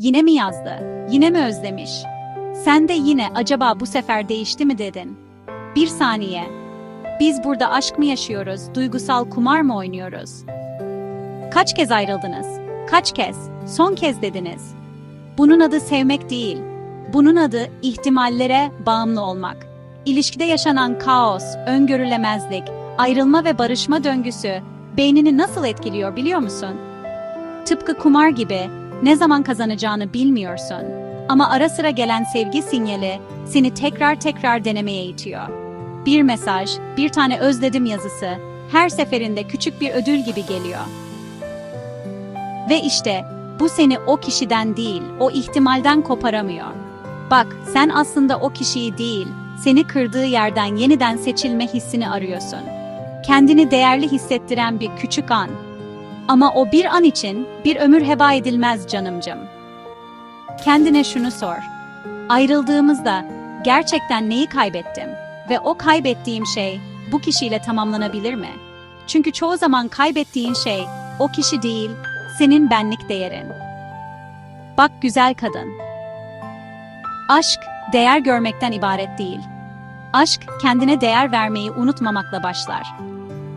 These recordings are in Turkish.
Yine mi yazdı? Yine mi özlemiş? Sen de yine acaba bu sefer değişti mi dedin? Bir saniye. Biz burada aşk mı yaşıyoruz, duygusal kumar mı oynuyoruz? Kaç kez ayrıldınız? Kaç kez? Son kez dediniz. Bunun adı sevmek değil. Bunun adı ihtimallere bağımlı olmak. İlişkide yaşanan kaos, öngörülemezlik, ayrılma ve barışma döngüsü beynini nasıl etkiliyor biliyor musun? Tıpkı kumar gibi ne zaman kazanacağını bilmiyorsun. Ama ara sıra gelen sevgi sinyali seni tekrar tekrar denemeye itiyor. Bir mesaj, bir tane özledim yazısı her seferinde küçük bir ödül gibi geliyor. Ve işte bu seni o kişiden değil, o ihtimalden koparamıyor. Bak, sen aslında o kişiyi değil, seni kırdığı yerden yeniden seçilme hissini arıyorsun. Kendini değerli hissettiren bir küçük an. Ama o bir an için bir ömür heba edilmez canımcım. Kendine şunu sor. Ayrıldığımızda gerçekten neyi kaybettim ve o kaybettiğim şey bu kişiyle tamamlanabilir mi? Çünkü çoğu zaman kaybettiğin şey o kişi değil, senin benlik değerin. Bak güzel kadın. Aşk değer görmekten ibaret değil. Aşk kendine değer vermeyi unutmamakla başlar.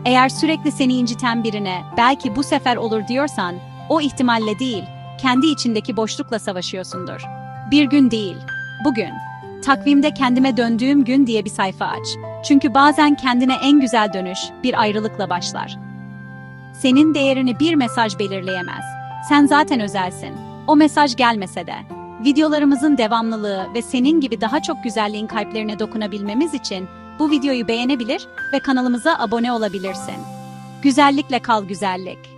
Eğer sürekli seni inciten birine belki bu sefer olur diyorsan, o ihtimalle değil, kendi içindeki boşlukla savaşıyorsundur. Bir gün değil, bugün. Takvimde kendime döndüğüm gün diye bir sayfa aç. Çünkü bazen kendine en güzel dönüş bir ayrılıkla başlar. Senin değerini bir mesaj belirleyemez. Sen zaten özelsin. O mesaj gelmese de. Videolarımızın devamlılığı ve senin gibi daha çok güzelliğin kalplerine dokunabilmemiz için bu videoyu beğenebilir ve kanalımıza abone olabilirsin. Güzellikle kal güzellik.